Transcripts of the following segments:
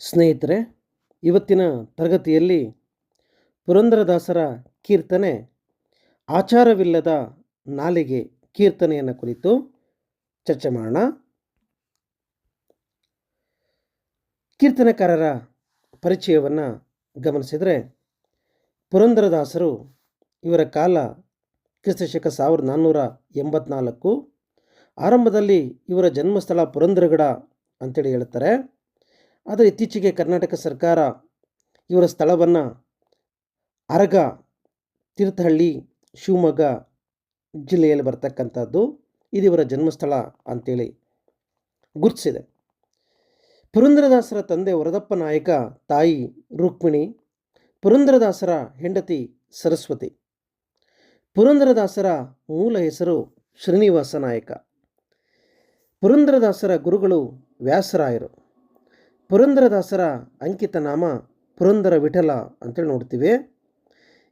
ಸ್ನೇಹಿತರೆ, ಇವತ್ತಿನ ತರಗತಿಯಲ್ಲಿ ಪುರಂದರದಾಸರ ಕೀರ್ತನೆ ಆಚಾರವಿಲ್ಲದ ನಾಲಿಗೆ ಕೀರ್ತನೆಯನ್ನು ಕುರಿತು ಚರ್ಚೆ ಮಾಡೋಣ. ಕೀರ್ತನೆಕಾರರ ಪರಿಚಯವನ್ನು ಗಮನಿಸಿದರೆ, ಪುರಂದರದಾಸರು ಇವರ ಕಾಲ ಕ್ರಿಸ್ತಶಕ ಸಾವಿರದ ನಾನ್ನೂರ ಎಂಬತ್ನಾಲ್ಕು, ಆರಂಭದಲ್ಲಿ ಇವರ ಜನ್ಮಸ್ಥಳ ಪುರಂದರಗಡ ಅಂತೇಳಿ ಹೇಳ್ತಾರೆ. ಆದರೆ ಇತ್ತೀಚೆಗೆ ಕರ್ನಾಟಕ ಸರ್ಕಾರ ಇವರ ಸ್ಥಳವನ್ನು ಅರಗ, ತೀರ್ಥಹಳ್ಳಿ, ಶಿವಮೊಗ್ಗ ಜಿಲ್ಲೆಯಲ್ಲಿ ಬರ್ತಕ್ಕಂಥದ್ದು. ಇದು ಇವರ ಜನ್ಮಸ್ಥಳ ಅಂತೇಳಿ ಗುರುತಿಸಿದೆ. ಪುರಂದರದಾಸರ ತಂದೆ ವರದಪ್ಪ ನಾಯಕ ತಾಯಿ ರುಕ್ಮಿಣಿ, ಪುರಂದರದಾಸರ ಹೆಂಡತಿ ಸರಸ್ವತಿ. ಪುರಂದರದಾಸರ ಮೂಲ ಹೆಸರು ಶ್ರೀನಿವಾಸ ನಾಯಕ. ಪುರಂದರದಾಸರ ಗುರುಗಳು ವ್ಯಾಸರಾಯರು. ಪುರಂದರದಾಸರ ಅಂಕಿತ ನಾಮ ಪುರಂದರ ವಿಠಲ ಅಂತೇಳಿ ನೋಡ್ತೀವಿ.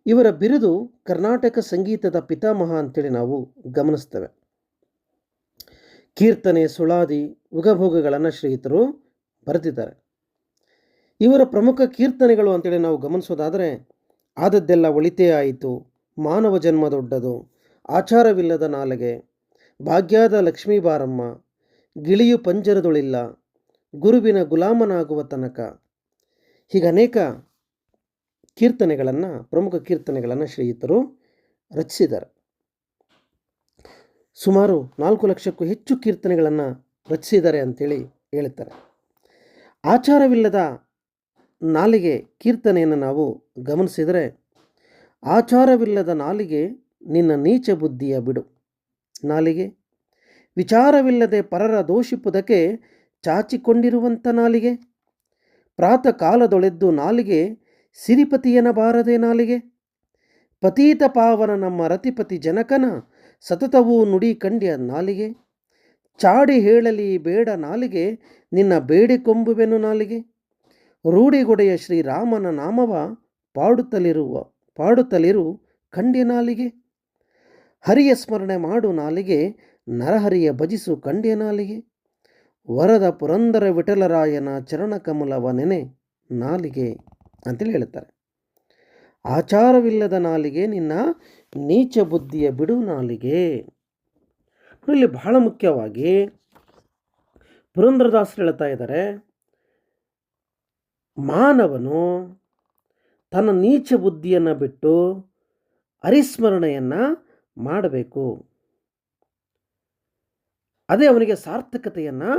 ಇವರ ಬಿರುದು ಕರ್ನಾಟಕ ಸಂಗೀತದ ಪಿತಾಮಹ ಅಂತೇಳಿ ನಾವು ಗಮನಿಸ್ತೇವೆ. ಕೀರ್ತನೆ, ಸುಳಾದಿ ಉಗಭೋಗಗಳನ್ನು ಶ್ರೀಹಿತರು ಬರೆದಿದ್ದಾರೆ. ಇವರ ಪ್ರಮುಖ ಕೀರ್ತನೆಗಳು ಅಂತೇಳಿ ನಾವು ಗಮನಿಸೋದಾದರೆ, ಆದದ್ದೆಲ್ಲ ಒಳಿತೇ ಆಯಿತು, ಮಾನವ ಜನ್ಮ ದೊಡ್ಡದು, ಆಚಾರವಿಲ್ಲದ ನಾಲಗೆ, ಭಾಗ್ಯದ ಲಕ್ಷ್ಮೀ ಬಾರಮ್ಮ, ಗಿಳಿಯು ಪಂಜರದೊಳಿಲ್ಲ ಗುರುವಿನ ಗುಲಾಮನಾಗುವ ತನಕ. ಹೀಗೆ ಅನೇಕ ಕೀರ್ತನೆಗಳನ್ನು, ಪ್ರಮುಖ ಕೀರ್ತನೆಗಳನ್ನು ಶ್ರೀಯುತರು ರಚಿಸಿದ್ದಾರೆ. ಸುಮಾರು ನಾಲ್ಕು ಲಕ್ಷಕ್ಕೂ ಹೆಚ್ಚು ಕೀರ್ತನೆಗಳನ್ನು ರಚಿಸಿದ್ದಾರೆ ಅಂತೇಳಿ ಹೇಳುತ್ತಾರೆ ಆಚಾರವಿಲ್ಲದ ನಾಲಿಗೆ ಕೀರ್ತನೆಯನ್ನು ನಾವು ಗಮನಿಸಿದರೆ, ಆಚಾರವಿಲ್ಲದ ನಾಲಿಗೆ ನಿನ್ನ ನೀಚ ಬುದ್ಧಿಯ ಬಿಡು. ನಾಲಿಗೆ, ವಿಚಾರವಿಲ್ಲದೆ ಪರರ ದೋಷಿಪುದಕ್ಕೆ ಚಾಚಿಕೊಂಡಿರುವಂಥ ನಾಲಿಗೆ? ಪ್ರಾತಃ ಕಾಲದೊಳೆದ್ದು ನಾಲಿಗೆ ಸಿರಿಪತಿಯನಬಾರದೆ ನಾಲಿಗೆ? ಪತೀತ ಪಾವನ ನಮ್ಮ ರತಿಪತಿ ಜನಕನ ಸತತವೂ ನುಡಿ ಕಂಡ್ಯ ನಾಲಿಗೆ? ಚಾಡಿ ಹೇಳಲಿ ಬೇಡ ನಾಲಿಗೆ, ನಿನ್ನ ಬೇಡಿಕೊಂಬುವೆನು ನಾಲಿಗೆ? ರೂಢಿಗೊಡೆಯ ಶ್ರೀರಾಮನ ನಾಮವ ಪಾಡುತ್ತಲಿರುವ, ಪಾಡುತ್ತಲಿರು ಕಂಡ್ಯ ನಾಲಿಗೆ? ಹರಿಯ ಸ್ಮರಣೆ ಮಾಡು ನಾಲಿಗೆ, ನರಹರಿಯ ಭಜಿಸು ಕಂಡ್ಯ ನಾಲಿಗೆ? ವರದ ಪುರಂದರ ವಿಠಲರಾಯನ ಚರಣಕಮಲವ ನೆನೆ ನಾಲಿಗೆ ಅಂತೇಳಿ ಹೇಳ್ತಾರೆ ಆಚಾರವಿಲ್ಲದ ನಾಲಿಗೆ ನಿನ್ನ ನೀಚ ಬುದ್ಧಿಯ ಬಿಡು ನಾಲಿಗೆ. ಇಲ್ಲಿ ಬಹಳ ಮುಖ್ಯವಾಗಿ ಪುರಂದರದಾಸರು ಹೇಳ್ತಾ ಇದ್ದಾರೆ, ಮಾನವನು ತನ್ನ ನೀಚ ಬುದ್ಧಿಯನ್ನು ಬಿಟ್ಟು ಅರಿಸ್ಮರಣೆಯನ್ನು ಮಾಡಬೇಕು. ಅದೇ ಅವನಿಗೆ ಸಾರ್ಥಕತೆಯನ್ನು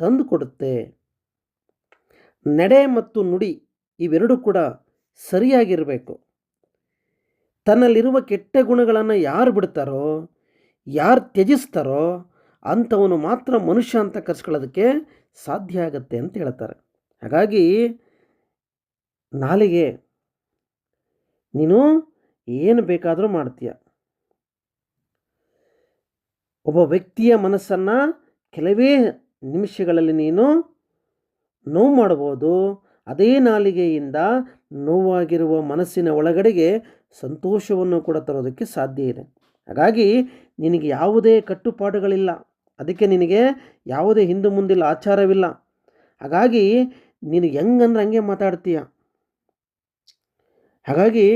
ತಂದುಕೊಡುತ್ತೆ. ನಡೆ ಮತ್ತು ನುಡಿ ಇವೆರಡೂ ಕೂಡ ಸರಿಯಾಗಿರಬೇಕು. ತನ್ನಲ್ಲಿರುವ ಕೆಟ್ಟ ಗುಣಗಳನ್ನು ಯಾರು ಬಿಡ್ತಾರೋ, ಯಾರು ತ್ಯಜಿಸ್ತಾರೋ ಅಂಥವನು ಮಾತ್ರ ಮನುಷ್ಯ ಅಂತ ಕರ್ಸ್ಕೊಳ್ಳೋದಕ್ಕೆ ಸಾಧ್ಯ ಆಗತ್ತೆ ಅಂತ ಹೇಳ್ತಾರೆ. ಹಾಗಾಗಿ ನಾಲಿಗೆ ನೀನು ಏನು ಬೇಕಾದರೂ ಮಾಡ್ತೀಯ. ಒಬ್ಬ ವ್ಯಕ್ತಿಯ ಮನಸ್ಸನ್ನು ಕೆಲವೇ ನಿಮಿಷಗಳಲ್ಲಿ ನೀನು ನೋವು ಮಾಡ್ಬೋದು ಅದೇ ನಾಲಿಗೆಯಿಂದ ನೋವಾಗಿರುವ ಮನಸ್ಸಿನ ಒಳಗಡೆಗೆ ಸಂತೋಷವನ್ನು ಕೂಡ ತರೋದಕ್ಕೆ ಸಾಧ್ಯ ಇದೆ. ಹಾಗಾಗಿ ನಿನಗೆ ಯಾವುದೇ ಕಟ್ಟುಪಾಡುಗಳಿಲ್ಲ. ಅದಕ್ಕೆ ನಿನಗೆ ಯಾವುದೇ ಹಿಂದೆ ಮುಂದಿಲ್ಲ ಆಚಾರವಿಲ್ಲ. ಹಾಗಾಗಿ ನೀನು ಹೆಂಗಂದ್ರೆ ಹಂಗೆ ಮಾತಾಡ್ತೀಯ. ಹಾಗಾಗಿ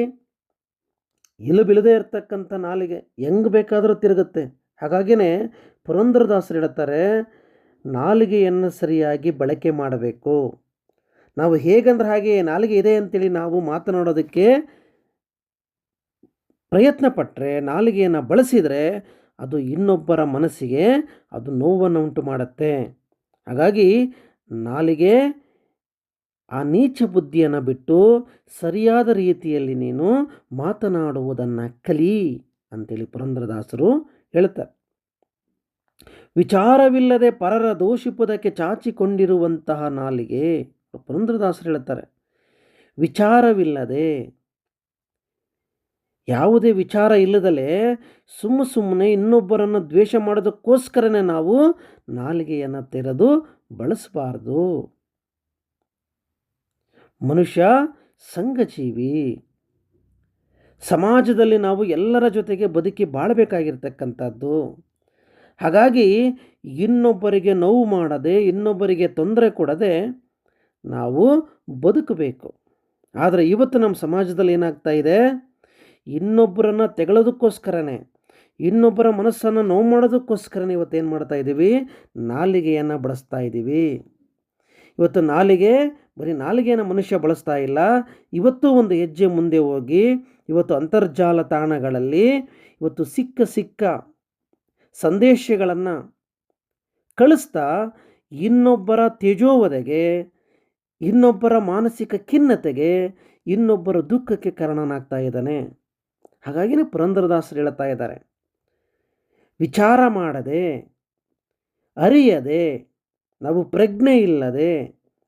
ಇಲು ಬಿಳದೇ ಇರ್ತಕ್ಕಂಥ ನಾಲಿಗೆ ಹೆಂಗೆ ಬೇಕಾದರೂ ತಿರುಗುತ್ತೆ. ಹಾಗಾಗಿನೇ ಪುರಂದರದಾಸರು ಹೇಳ್ತಾರೆ ನಾಲಿಗೆಯನ್ನು ಸರಿಯಾಗಿ ಬಳಕೆ ಮಾಡಬೇಕು. ನಾವು ಹೇಗಂದ್ರೆ ಹಾಗೆ ನಾಲಿಗೆ ಇದೆ ಅಂತೇಳಿ ನಾವು ಮಾತನಾಡೋದಕ್ಕೆ ಪ್ರಯತ್ನ ಪಟ್ಟರೆ ನಾಲಿಗೆಯನ್ನು ಬಳಸಿದರೆ ಅದು ಇನ್ನೊಬ್ಬರ ಮನಸ್ಸಿಗೆ ಅದು ನೋವನ್ನು ಉಂಟು ಮಾಡುತ್ತೆ. ಹಾಗಾಗಿ ನಾಲಿಗೆ ಆ ನೀಚ ಬುದ್ಧಿಯನ್ನು ಬಿಟ್ಟು ಸರಿಯಾದ ರೀತಿಯಲ್ಲಿ ನೀನು ಮಾತನಾಡುವುದನ್ನು ಕಲಿ ಅಂತೇಳಿ ಪುರಂದರದಾಸರು ಹೇಳ್ತಾರೆ ವಿಚಾರವಿಲ್ಲದೆ ಪರರ ದೋಷಿಪುದಕ್ಕೆ ಚಾಚಿಕೊಂಡಿರುವಂತಹ ನಾಲಿಗೆ ಪುರಂದ್ರದಾಸರು ಹೇಳ್ತಾರೆ ವಿಚಾರವಿಲ್ಲದೆ, ಯಾವುದೇ ವಿಚಾರ ಇಲ್ಲದಲೇ ಸುಮ್ಮ ಸುಮ್ಮನೆ ಇನ್ನೊಬ್ಬರನ್ನು ದ್ವೇಷ ಮಾಡೋದಕ್ಕೋಸ್ಕರನೇ ನಾವು ನಾಲಿಗೆಯನ್ನು ತೆರೆದು ಬಳಸಬಾರ್ದು. ಮನುಷ್ಯ ಸಂಘಜೀವಿ. ಸಮಾಜದಲ್ಲಿ ನಾವು ಎಲ್ಲರ ಜೊತೆಗೆ ಬದುಕಿ ಬಾಳಬೇಕಾಗಿರ್ತಕ್ಕಂಥದ್ದು. ಹಾಗಾಗಿ ಇನ್ನೊಬ್ಬರಿಗೆ ನೋವು ಮಾಡದೆ, ಇನ್ನೊಬ್ಬರಿಗೆ ತೊಂದರೆ ಕೊಡದೆ ನಾವು ಬದುಕಬೇಕು. ಆದರೆ ಇವತ್ತು ನಮ್ಮ ಸಮಾಜದಲ್ಲಿ ಏನಾಗ್ತಾ ಇದೆ? ಇನ್ನೊಬ್ಬರನ್ನು ತೆಗಳೋದಕ್ಕೋಸ್ಕರನೇ, ಇನ್ನೊಬ್ಬರ ಮನಸ್ಸನ್ನು ನೋವು ಮಾಡೋದಕ್ಕೋಸ್ಕರನೇ ಇವತ್ತು ಏನು ಮಾಡ್ತಾ ಇದ್ದೀವಿ? ನಾಲಿಗೆಯನ್ನು ಬಳಸ್ತಾ ಇದ್ದೀವಿ. ಇವತ್ತು ನಾಲಿಗೆ, ಬರೀ ನಾಲಿಗೆಯನ್ನು ಮನುಷ್ಯ ಬಳಸ್ತಾ ಇಲ್ಲ, ಇವತ್ತು ಒಂದು ಹೆಜ್ಜೆ ಮುಂದೆ ಹೋಗಿ ಇವತ್ತು ಅಂತರ್ಜಾಲ ತಾಣಗಳಲ್ಲಿ ಇವತ್ತು ಸಿಕ್ಕ ಸಿಕ್ಕ ಸಂದೇಶಗಳನ್ನು ಕಳಿಸ್ತಾ ಇನ್ನೊಬ್ಬರ ತೇಜೋವಧೆಗೆ, ಇನ್ನೊಬ್ಬರ ಮಾನಸಿಕ ಖಿನ್ನತೆಗೆ, ಇನ್ನೊಬ್ಬರ ದುಃಖಕ್ಕೆ ಕಾರಣನಾಗ್ತಾ ಇದ್ದಾನೆ. ಹಾಗಾಗಿನೇ ಪುರಂದರದಾಸರು ಹೇಳ್ತಾ ಇದ್ದಾರೆ. ವಿಚಾರ ಮಾಡದೆ, ಅರಿಯದೆ, ನಾವು ಪ್ರಜ್ಞೆ ಇಲ್ಲದೆ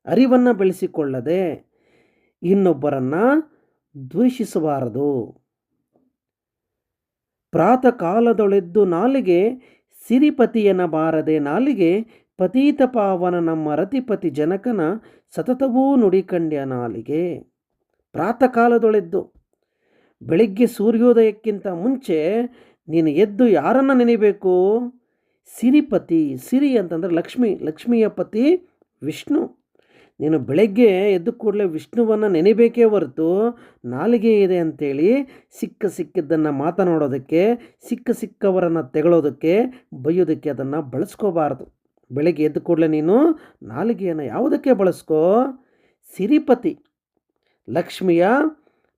ಅರಿವನ್ನು ಬೆಳೆಸಿಕೊಳ್ಳದೆ, ಇನ್ನೊಬ್ಬರನ್ನು ದ್ವೇಷಿಸಬಾರದು. ಪ್ರಾತಃ ಕಾಲದೊಳೆದ್ದು ನಾಲಿಗೆ ಸಿರಿಪತಿಯನ ಬಾರದೆ ನಾಲಿಗೆ ಪತೀತ ಪಾವನ ನಮ್ಮ ರತಿಪತಿ ಜನಕನ ಸತತವೂ ನುಡಿಕಂಡ್ಯ ನಾಲಿಗೆ. ಪ್ರಾತಃ ಕಾಲದೊಳೆದ್ದು ಬೆಳಿಗ್ಗೆ ಸೂರ್ಯೋದಯಕ್ಕಿಂತ ಮುಂಚೆ ನೀನು ಎದ್ದು ಯಾರನ್ನು ನೆನೆಬೇಕು? ಸಿರಿಪತಿ, ಸಿರಿ ಅಂತಂದರೆ ಲಕ್ಷ್ಮಿ, ಲಕ್ಷ್ಮಿಯ ಪತಿ ವಿಷ್ಣು. ನೀನು ಬೆಳಗ್ಗೆ ಎದ್ದು ಕೂಡಲೇ ವಿಷ್ಣುವನ್ನು ನೆನೆಬೇಕೇ ಹೊರತು ನಾಲಿಗೆ ಇದೆ ಅಂಥೇಳಿ ಸಿಕ್ಕ ಸಿಕ್ಕಿದ್ದನ್ನು ಮಾತನಾಡೋದಕ್ಕೆ, ಸಿಕ್ಕ ಸಿಕ್ಕವರನ್ನು ತೆಗಳೋದಕ್ಕೆ ಬೈಯೋದಕ್ಕೆ ಅದನ್ನು ಬಳಸ್ಕೋಬಾರ್ದು. ಬೆಳಗ್ಗೆ ಎದ್ದು ಕೂಡಲೇ ನೀನು ನಾಲಿಗೆಯನ್ನು ಯಾವುದಕ್ಕೆ ಬಳಸ್ಕೋ? ಸಿರಿಪತಿ, ಲಕ್ಷ್ಮಿಯ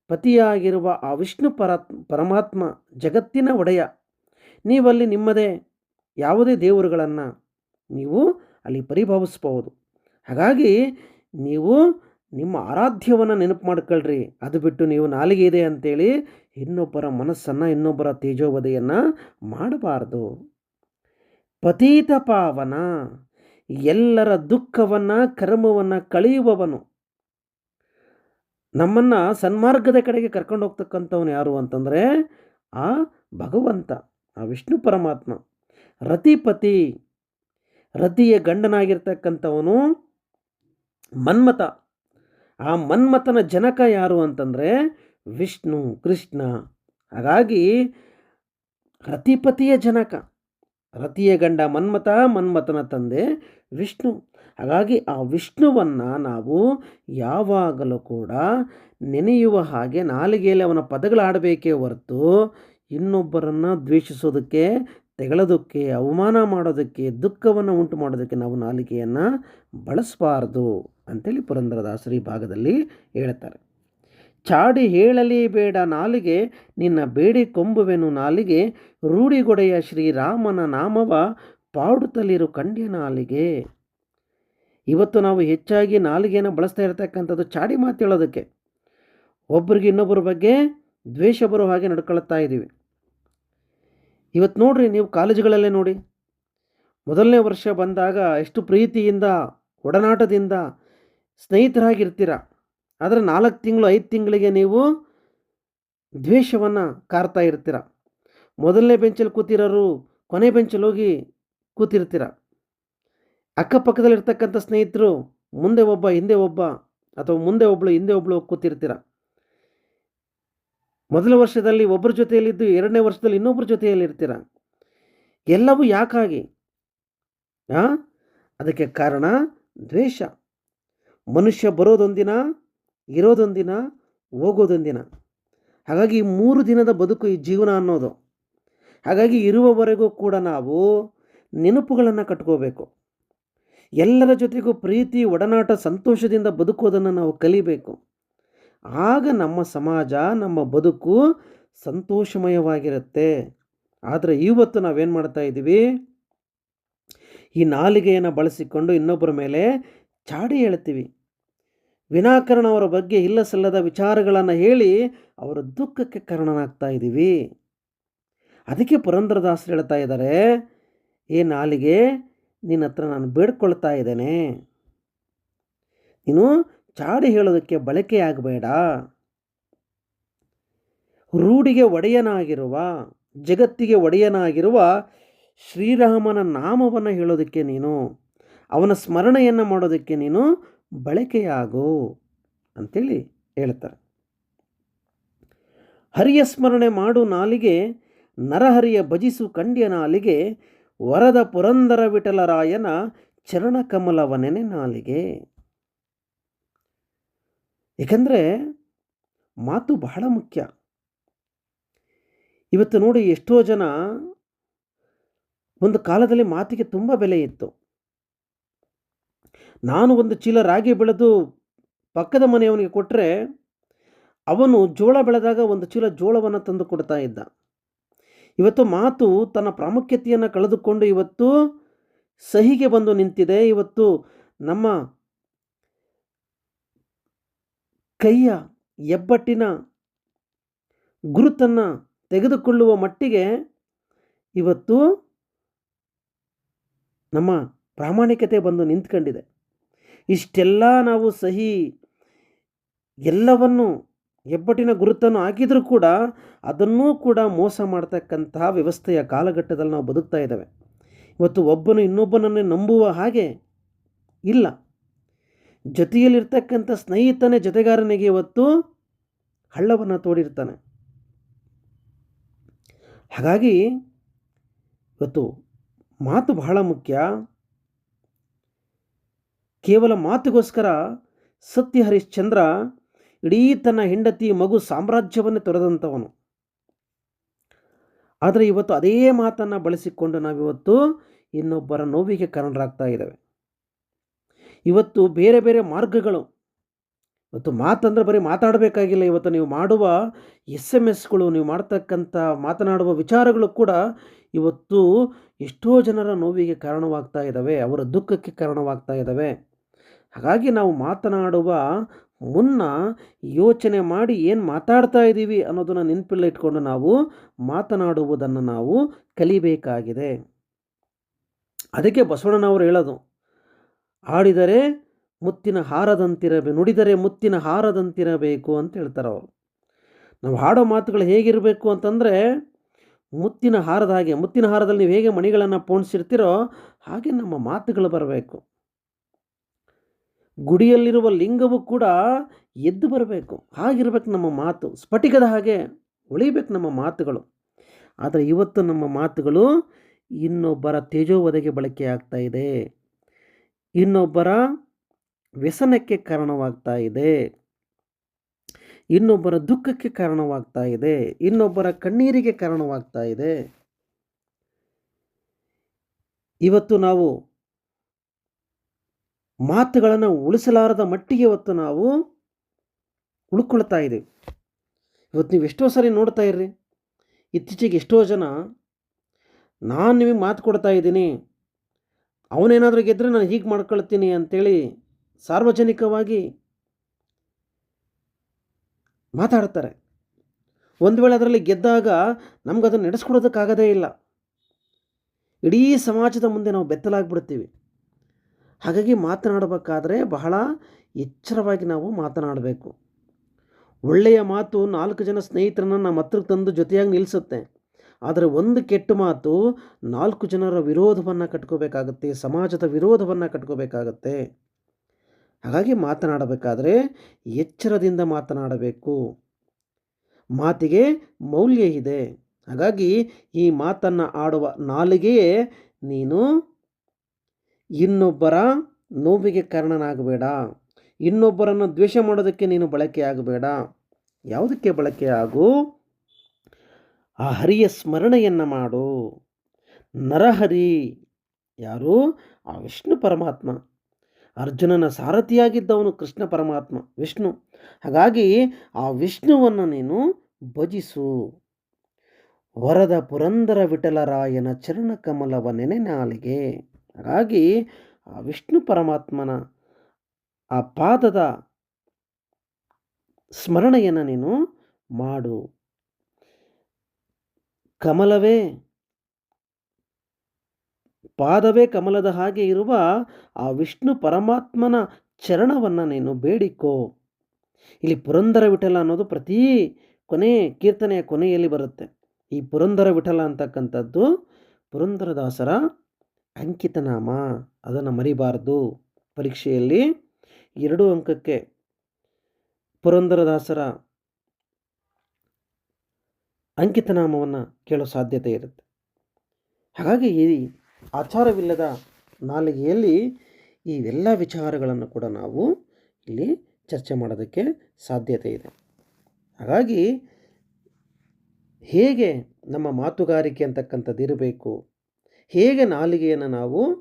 ಪತಿಯಾಗಿರುವ ಆ ವಿಷ್ಣು ಪರಾತ್ ಪರಮಾತ್ಮ ಜಗತ್ತಿನ ಒಡೆಯ. ನೀವಲ್ಲಿ ನಿಮ್ಮದೇ ಯಾವುದೇ ದೇವರುಗಳನ್ನು ನೀವು ಅಲ್ಲಿ ಪರಿಭಾವಿಸ್ಬೋದು ಹಾಗಾಗಿ ನೀವು ನಿಮ್ಮ ಆರಾಧ್ಯವನ್ನು ನೆನಪು ಮಾಡ್ಕೊಳ್ರಿ. ಅದು ಬಿಟ್ಟು ನೀವು ನಾಲಿಗೆ ಇದೆ ಅಂಥೇಳಿ ಇನ್ನೊಬ್ಬರ ಮನಸ್ಸನ್ನು, ಇನ್ನೊಬ್ಬರ ತೇಜೋವಧೆಯನ್ನು ಮಾಡಬಾರ್ದು. ಪತೀತ ಪಾವನ, ಎಲ್ಲರ ದುಃಖವನ್ನು, ಕರ್ಮವನ್ನು ಕಳೆಯುವವನು. ನಮ್ಮನ್ನು ಸನ್ಮಾರ್ಗದ ಕಡೆಗೆ ಕರ್ಕೊಂಡು ಹೋಗ್ತಕ್ಕಂಥವನು ಯಾರು ಅಂತಂದರೆ ಆ ಭಗವಂತ, ಆ ವಿಷ್ಣು ಪರಮಾತ್ಮ. ರತಿಪತಿ, ರತಿಯ ಗಂಡನಾಗಿರ್ತಕ್ಕಂಥವನು ಮನ್ಮಥ. ಆ ಮನ್ಮಥನ ಜನಕ ಯಾರು ಅಂತಂದರೆ ವಿಷ್ಣು, ಕೃಷ್ಣ. ಹಾಗಾಗಿ ರತಿಪತಿಯ ಜನಕ. ರತಿಯ ಗಂಡ ಮನ್ಮಥ, ಮನ್ಮಥನ ತಂದೆ ವಿಷ್ಣು. ಹಾಗಾಗಿ ಆ ವಿಷ್ಣುವನ್ನು ನಾವು ಯಾವಾಗಲೂ ಕೂಡ ನೆನೆಯುವ ಹಾಗೆ ನಾಲಿಗೆಯಲ್ಲಿ ಅವನ ಪದಗಳಾಡಬೇಕೇ ಹೊರತು ಇನ್ನೊಬ್ಬರನ್ನು ದ್ವೇಷಿಸೋದಕ್ಕೆ, ತೆಗಳೋದಕ್ಕೆ, ಅವಮಾನ ಮಾಡೋದಕ್ಕೆ, ದುಃಖವನ್ನು ಉಂಟು ಮಾಡೋದಕ್ಕೆ ನಾವು ನಾಲಿಗೆಯನ್ನು ಬಳಸಬಾರ್ದು. ಅಂಥೇಳಿ ಪುರಂದರದಾಸರು ಈ ಭಾಗದಲ್ಲಿ ಹೇಳ್ತಾರೆ ಚಾಡಿ ಹೇಳಲಿ ಬೇಡ ನಾಲಿಗೆ, ನಿನ್ನ ಬೇಡಿ ಕೊಂಬುವೆನು ನಾಲಿಗೆ, ರೂಢಿಗೊಡೆಯ ಶ್ರೀರಾಮನ ನಾಮವ ಪಾಡುತ್ತಲಿರು ಕಂಡ್ಯ ನಾಲಿಗೆ. ಇವತ್ತು ನಾವು ಹೆಚ್ಚಾಗಿ ನಾಲಿಗೆಯನ್ನು ಬಳಸ್ತಾ ಇರತಕ್ಕಂಥದ್ದು ಚಾಡಿ ಮಾತು ಹೇಳೋದಕ್ಕೆ. ಒಬ್ಬರಿಗೆ ಇನ್ನೊಬ್ಬರ ಬಗ್ಗೆ ದ್ವೇಷ ಬರೋ ಹಾಗೆ ನಡ್ಕೊಳ್ತಾ ಇದ್ದೀವಿ. ಇವತ್ತು ನೋಡ್ರಿ ನೀವು ಕಾಲೇಜುಗಳಲ್ಲೇ ನೋಡಿ. ಮೊದಲನೇ ವರ್ಷ ಬಂದಾಗ ಎಷ್ಟು ಪ್ರೀತಿಯಿಂದ, ಒಡನಾಟದಿಂದ ಸ್ನೇಹಿತರಾಗಿರ್ತೀರ. ಆದರೆ ನಾಲ್ಕು ತಿಂಗಳು, ಐದು ತಿಂಗಳಿಗೆ ನೀವು ದ್ವೇಷವನ್ನು ಕಾರ್ತಾ ಇರ್ತೀರ. ಮೊದಲನೇ ಬೆಂಚಲ್ಲಿ ಕೂತಿರೋರು ಕೊನೆ ಬೆಂಚಲ್ಲಿ ಹೋಗಿ ಕೂತಿರ್ತೀರ. ಅಕ್ಕಪಕ್ಕದಲ್ಲಿರ್ತಕ್ಕಂಥ ಸ್ನೇಹಿತರು ಮುಂದೆ ಒಬ್ಬ, ಹಿಂದೆ ಒಬ್ಬ ಅಥವಾ ಮುಂದೆ ಒಬ್ಬಳು ಹಿಂದೆ ಒಬ್ಬಳು ಕೂತಿರ್ತೀರ. ಮೊದಲ ವರ್ಷದಲ್ಲಿ ಒಬ್ಬರ ಜೊತೆಯಲ್ಲಿದ್ದು ಎರಡನೇ ವರ್ಷದಲ್ಲಿ ಇನ್ನೊಬ್ಬರ ಜೊತೆಯಲ್ಲಿ ಇರ್ತೀರ ಎಲ್ಲವೂ ಯಾಕಾಗಿ? ಅದಕ್ಕೆ ಕಾರಣ ದ್ವೇಷ. ಮನುಷ್ಯ ಬರೋದೊಂದಿನ, ಇರೋದೊಂದಿನ, ಹೋಗೋದೊಂದಿನ. ಹಾಗಾಗಿ ಮೂರು ದಿನದ ಬದುಕು ಈ ಜೀವನ ಅನ್ನೋದು. ಹಾಗಾಗಿ ಇರುವವರೆಗೂ ಕೂಡ ನಾವು ನೆನಪುಗಳನ್ನು ಕಟ್ಕೋಬೇಕು. ಎಲ್ಲರ ಜೊತೆಗೂ ಪ್ರೀತಿ, ಒಡನಾಟ, ಸಂತೋಷದಿಂದ ಬದುಕೋದನ್ನು ನಾವು ಕಲಿಬೇಕು. ಆಗ ನಮ್ಮ ಸಮಾಜ, ನಮ್ಮ ಬದುಕು ಸಂತೋಷಮಯವಾಗಿರುತ್ತೆ. ಆದರೆ ಇವತ್ತು ನಾವೇನು ಮಾಡ್ತಾ ಇದ್ದೀವಿ? ಈ ನಾಲಿಗೆಯನ್ನು ಬಳಸಿಕೊಂಡು ಇನ್ನೊಬ್ಬರ ಮೇಲೆ ಚಾಡಿ ಹೇಳ್ತೀವಿ ವಿನಾಕಾರಣ ಅವರ ಬಗ್ಗೆ ಇಲ್ಲ ಸಲ್ಲದ ವಿಚಾರಗಳನ್ನು ಹೇಳಿ ಅವರ ದುಃಖಕ್ಕೆ ಕಾರಣನಾಗ್ತಾ ಇದ್ದೀವಿ. ಅದಕ್ಕೆ ಪುರಂದ್ರದಾಸರು ಹೇಳ್ತಾ ಇದ್ದಾರೆ, ಏ ನಾಲಿಗೆ, ನಿನ್ನ ಹತ್ರ ನಾನು ಬೇಡ್ಕೊಳ್ತಾ ಇದ್ದೇನೆ. ನೀನು ಚಾಡಿ ಹೇಳೋದಕ್ಕೆ ಬಳಕೆಯಾಗಬೇಡ ರೂಢಿಗೆ ಒಡೆಯನಾಗಿರುವ, ಜಗತ್ತಿಗೆ ಒಡೆಯನಾಗಿರುವ ಶ್ರೀರಾಮನ ನಾಮವನ್ನು ಹೇಳೋದಕ್ಕೆ ನೀನು, ಅವನ ಸ್ಮರಣೆಯನ್ನು ಮಾಡೋದಕ್ಕೆ ನೀನು ಬಳಕೆಯಾಗು ಅಂತೇಳಿ ಹೇಳ್ತಾರೆ. ಹರಿಯ ಸ್ಮರಣೆ ಮಾಡು ನಾಲಿಗೆ, ನರಹರಿಯ ಭಜಿಸು ಕಂಡ್ಯ ನಾಲಿಗೆ, ವರದ ಪುರಂದರ ವಿಠಲರಾಯನ ಚರಣಕಮಲವನೆನೆ ನಾಲಿಗೆ. ಏಕೆಂದರೆ ಮಾತು ಬಹಳ ಮುಖ್ಯ. ಇವತ್ತು ನೋಡಿ ಎಷ್ಟೋ ಜನ ಒಂದು ಕಾಲದಲ್ಲಿ ಮಾತಿಗೆ ತುಂಬ ಬೆಲೆ ಇತ್ತು. ನಾನು ಒಂದು ಚೀಲ ರಾಗಿ ಬೆಳೆದು ಪಕ್ಕದ ಮನೆಯವನಿಗೆ ಕೊಟ್ಟರೆ ಅವನು ಜೋಳ ಬೆಳೆದಾಗ ಒಂದು ಚೀಲ ಜೋಳವನ್ನು ತಂದು ಕೊಡ್ತಾ ಇದ್ದ. ಇವತ್ತು ಮಾತು ತನ್ನ ಪ್ರಾಮುಖ್ಯತೆಯನ್ನು ಕಳೆದುಕೊಂಡು ಇವತ್ತು ಸಹಿಗೆ ಬಂದು ನಿಂತಿದೆ. ಇವತ್ತು ನಮ್ಮ ಕೈಯ ಹೆಬ್ಬಟ್ಟಿನ ಗುರುತನ್ನು ತೆಗೆದುಕೊಳ್ಳುವ ಮಟ್ಟಿಗೆ ಇವತ್ತು ನಮ್ಮ ಪ್ರಾಮಾಣಿಕತೆ ಬಂದು ನಿಂತ್ಕೊಂಡಿದೆ. ಇಷ್ಟೆಲ್ಲ ನಾವು ಸಹಿ ಎಲ್ಲವನ್ನು ಹೆಬ್ಬಟ್ಟಿನ ಗುರುತನ್ನು ಹಾಕಿದರೂ ಕೂಡ ಅದನ್ನೂ ಕೂಡ ಮೋಸ ಮಾಡ್ತಕ್ಕಂತಹ ವ್ಯವಸ್ಥೆಯ ಕಾಲಘಟ್ಟದಲ್ಲಿ ನಾವು ಬದುಕ್ತಾ ಇದ್ದೇವೆ. ಇವತ್ತು ಒಬ್ಬನು ಇನ್ನೊಬ್ಬನನ್ನೇ ನಂಬುವ ಹಾಗೆ ಇಲ್ಲ. ಜೊತೆಯಲ್ಲಿರ್ತಕ್ಕಂಥ ಸ್ನೇಹಿತನೇ ಜೊತೆಗಾರನಿಗೆ ಇವತ್ತು ಹಳ್ಳವನ್ನು ತೋಡಿರ್ತಾನೆ. ಹಾಗಾಗಿ ಇವತ್ತು ಮಾತು ಬಹಳ ಮುಖ್ಯ. ಕೇವಲ ಮಾತಿಗೋಸ್ಕರ ಸತ್ಯ ಹರಿಶ್ಚಂದ್ರ ಇಡೀ ತನ್ನ ಹೆಂಡತಿ ಮಗು ಸಾಮ್ರಾಜ್ಯವನ್ನು ತೊರೆದಂಥವನು. ಆದರೆ ಇವತ್ತು ಅದೇ ಮಾತನ್ನು ಬಳಸಿಕೊಂಡು ನಾವಿವತ್ತು ಇನ್ನೊಬ್ಬರ ನೋವಿಗೆ ಕಾರಣರಾಗ್ತಾ ಇದ್ದೇವೆ. ಇವತ್ತು ಬೇರೆ ಬೇರೆ ಮಾರ್ಗಗಳು, ಇವತ್ತು ಮಾತಂದರೆ ಬರೀ ಮಾತಾಡಬೇಕಾಗಿಲ್ಲ. ಇವತ್ತು ನೀವು ಮಾಡುವ ಎಸ್ ಎಂ ಎಸ್ಗಳು ನೀವು ಮಾಡ್ತಕ್ಕಂಥ ಮಾತನಾಡುವ ವಿಚಾರಗಳು ಕೂಡ ಇವತ್ತು ಎಷ್ಟೋ ಜನರ ನೋವಿಗೆ ಕಾರಣವಾಗ್ತಾ ಇದ್ದಾವೆ, ಅವರ ದುಃಖಕ್ಕೆ ಕಾರಣವಾಗ್ತಾ ಇದ್ದಾವೆ. ಹಾಗಾಗಿ ನಾವು ಮಾತನಾಡುವ ಮುನ್ನ ಯೋಚನೆ ಮಾಡಿ ಏನು ಮಾತಾಡ್ತಾ ಇದ್ದೀವಿ ಅನ್ನೋದನ್ನು ನೆನಪಿಲ್ಲ ಇಟ್ಕೊಂಡು ನಾವು ಮಾತನಾಡುವುದನ್ನು ನಾವು ಕಲಿಬೇಕಾಗಿದೆ. ಅದಕ್ಕೆ ಬಸವಣ್ಣನವರು ಹೇಳೋದು, ಆಡಿದರೆ ಮುತ್ತಿನ ಹಾರದಂತಿರಬೇಕು ನುಡಿದರೆ ಮುತ್ತಿನ ಹಾರದಂತಿರಬೇಕು ಅಂತ ಹೇಳ್ತಾರೆ ಅವರು. ನಾವು ಹಾಡೋ ಮಾತುಗಳು ಹೇಗಿರಬೇಕು ಅಂತಂದರೆ, ಮುತ್ತಿನ ಹಾರದ ಹಾಗೆ, ಮುತ್ತಿನ ಹಾರದಲ್ಲಿ ನೀವು ಹೇಗೆ ಮಣಿಗಳನ್ನು ಪೋಣಿಸಿರ್ತೀರೋ ಹಾಗೆ ನಮ್ಮ ಮಾತುಗಳು ಬರಬೇಕು. ಗುಡಿಯಲ್ಲಿರುವ ಲಿಂಗವು ಕೂಡ ಎದ್ದು ಬರಬೇಕು. ಹಾಗಿರ್ಬೇಕು ನಮ್ಮ ಮಾತು. ಸ್ಫಟಿಕದ ಹಾಗೆ ಉಳಿಬೇಕು ನಮ್ಮ ಮಾತುಗಳು. ಆದರೆ ಇವತ್ತು ನಮ್ಮ ಮಾತುಗಳು ಇನ್ನೊಬ್ಬರ ತೇಜೋವಧೆಗೆ ಬಳಕೆ ಇದೆ. ಇನ್ನೊಬ್ಬರ ವ್ಯಸನಕ್ಕೆ ಕಾರಣವಾಗ್ತಾ ಇದೆ. ಇನ್ನೊಬ್ಬರ ದುಃಖಕ್ಕೆ ಕಾರಣವಾಗ್ತಾ ಇದೆ. ಇನ್ನೊಬ್ಬರ ಕಣ್ಣೀರಿಗೆ ಕಾರಣವಾಗ್ತಾ ಇದೆ. ಇವತ್ತು ನಾವು ಮಾತುಗಳನ್ನು ಉಳಿಸಲಾರದ ಮಟ್ಟಿಗೆ ಇವತ್ತು ನಾವು ಉಳ್ಕೊಳ್ತಾ ಇದ್ದೀವಿ. ಇವತ್ತು ನೀವು ಎಷ್ಟೋ ಸಾರಿ ನೋಡ್ತಾ ಇರ್ರಿ. ಇತ್ತೀಚೆಗೆ ಎಷ್ಟೋ ಜನ, ನಾನು ನಿಮಗೆ ಮಾತು ಕೊಡ್ತಾ ಇದ್ದೀನಿ. ಅವನೇನಾದರೂ ಗೆದ್ದರೆ ನಾನು ಹೀಗೆ ಮಾಡ್ಕೊಳ್ತೀನಿ ಅಂತೇಳಿ ಸಾರ್ವಜನಿಕವಾಗಿ ಮಾತಾಡ್ತಾರೆ. ಒಂದು ವೇಳೆ ಅದರಲ್ಲಿ ಗೆದ್ದಾಗ ನಮ್ಗೆ ಅದನ್ನು ನಡೆಸ್ಕೊಡೋದಕ್ಕಾಗದೇ ಇಲ್ಲ. ಇಡೀ ಸಮಾಜದ ಮುಂದೆ ನಾವು ಬೆತ್ತಲಾಗ್ಬಿಡ್ತೀವಿ. ಹಾಗಾಗಿ ಮಾತನಾಡಬೇಕಾದ್ರೆ ಬಹಳ ಎಚ್ಚರವಾಗಿ ನಾವು ಮಾತನಾಡಬೇಕು. ಒಳ್ಳೆಯ ಮಾತು ನಾಲ್ಕು ಜನ ಸ್ನೇಹಿತರನ್ನು ನಮ್ಮ ಹತ್ರಕ್ಕೆ ತಂದು ಜೊತೆಯಾಗಿ ನಿಲ್ಲಿಸುತ್ತೆ ಆದರೆ ಒಂದು ಕೆಟ್ಟ ಮಾತು ನಾಲ್ಕು ಜನರ ವಿರೋಧವನ್ನು ಕಟ್ಕೋಬೇಕಾಗತ್ತೆ, ಸಮಾಜದ ವಿರೋಧವನ್ನು ಕಟ್ಕೋಬೇಕಾಗತ್ತೆ. ಹಾಗಾಗಿ ಮಾತನಾಡಬೇಕಾದ್ರೆ ಎಚ್ಚರದಿಂದ ಮಾತನಾಡಬೇಕು. ಮಾತಿಗೆ ಮೌಲ್ಯ ಇದೆ. ಹಾಗಾಗಿ ಈ ಮಾತನ್ನು ಆಡುವ ನಾಲಿಗೆಯೇ ನೀನು ಇನ್ನೊಬ್ಬರ ನೋವಿಗೆ ಕಾರಣನಾಗಬೇಡ. ಇನ್ನೊಬ್ಬರನ್ನು ದ್ವೇಷ ಮಾಡೋದಕ್ಕೆ ನೀನು ಬಳಕೆಯಾಗಬೇಡ. ಯಾವುದಕ್ಕೆ ಬಳಕೆ ಆ ಹರಿಯ ಸ್ಮರಣೆಯನ್ನು ಮಾಡು. ನರಹರಿ. ಯಾರು? ಆ ವಿಷ್ಣು ಪರಮಾತ್ಮ. ಅರ್ಜುನನ ಸಾರಥಿಯಾಗಿದ್ದವನು ಕೃಷ್ಣ ಪರಮಾತ್ಮ, ವಿಷ್ಣು. ಹಾಗಾಗಿ ಆ ವಿಷ್ಣುವನ್ನು ನೀನು ಭಜಿಸು. ವರದ ಪುರಂದರ ವಿಠಲರಾಯನ ಚರಣ ಕಮಲವ ನೆನೆ ನಾಲಿಗೆ. ಹಾಗಾಗಿ ಆ ವಿಷ್ಣು ಪರಮಾತ್ಮನ ಆ ಪಾದದ ಸ್ಮರಣೆಯನ್ನು ನೀನು ಮಾಡು. ಕಮಲವೇ ಪಾದವೇ ಕಮಲದ ಹಾಗೆ ಇರುವ ಆ ವಿಷ್ಣು ಪರಮಾತ್ಮನ ಚರಣವನ್ನು ನೀನು ಬೇಡಿಕೋ. ಇಲ್ಲಿ ಪುರಂದರ ವಿಠಲ ಅನ್ನೋದು ಪ್ರತಿ ಕೊನೆ ಕೀರ್ತನೆಯ ಕೊನೆಯಲ್ಲಿ ಬರುತ್ತೆ. ಈ ಪುರಂದರ ವಿಠಲ ಅಂತಕ್ಕಂಥದ್ದು ಪುರಂದರದಾಸರ ಅಂಕಿತನಾಮ ಅದನ್ನು ಮರಿಬಾರದು. ಪರೀಕ್ಷೆಯಲ್ಲಿ ಎರಡು ಅಂಕಕ್ಕೆ ಪುರಂದರದಾಸರ ಅಂಕಿತನಾಮವನ್ನು ಕೇಳೋ ಸಾಧ್ಯತೆ ಇರುತ್ತೆ. ಹಾಗಾಗಿ ಈ ಆಚಾರವಿಲ್ಲದ ನಾಲಿಗೆಯಲ್ಲಿ ಇವೆಲ್ಲ ವಿಚಾರಗಳನ್ನು ಕೂಡ ನಾವು ಇಲ್ಲಿ ಚರ್ಚೆ ಮಾಡೋದಕ್ಕೆ ಸಾಧ್ಯತೆ ಇದೆ. ಹಾಗಾಗಿ ಹೇಗೆ ನಮ್ಮ ಮಾತುಗಾರಿಕೆ ಅಂತಕ್ಕಂಥದ್ದು ಇರಬೇಕು ಹೇಗೆ ನಾಲಿಗೆಯನ್ನು ನಾವು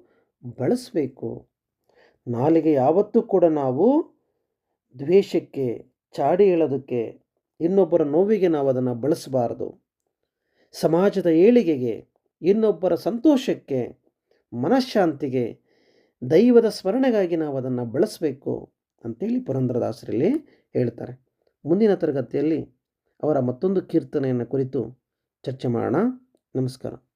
ಬಳಸಬೇಕು? ನಾಲಿಗೆ ಯಾವತ್ತೂ ಕೂಡ ನಾವು ದ್ವೇಷಕ್ಕೆ, ಚಾಡಿ ಹೇಳೋದಕ್ಕೆ, ಇನ್ನೊಬ್ಬರ ನೋವಿಗೆ ನಾವು ಅದನ್ನು ಬಳಸಬಾರದು. ಸಮಾಜದ ಏಳಿಗೆಗೆ, ಇನ್ನೊಬ್ಬರ ಸಂತೋಷಕ್ಕೆ, ಮನಃಶಾಂತಿಗೆ, ದೈವದ ಸ್ಮರಣೆಗಾಗಿ ನಾವು ಅದನ್ನು ಬಳಸಬೇಕು ಅಂತೇಳಿ ಪುರಂದ್ರದಾಸರಲ್ಲಿ ಹೇಳ್ತಾರೆ. ಮುಂದಿನ ತರಗತಿಯಲ್ಲಿ ಅವರ ಮತ್ತೊಂದು ಕೀರ್ತನೆಯನ್ನು ಕುರಿತು ಚರ್ಚೆ ಮಾಡೋಣ. ನಮಸ್ಕಾರ.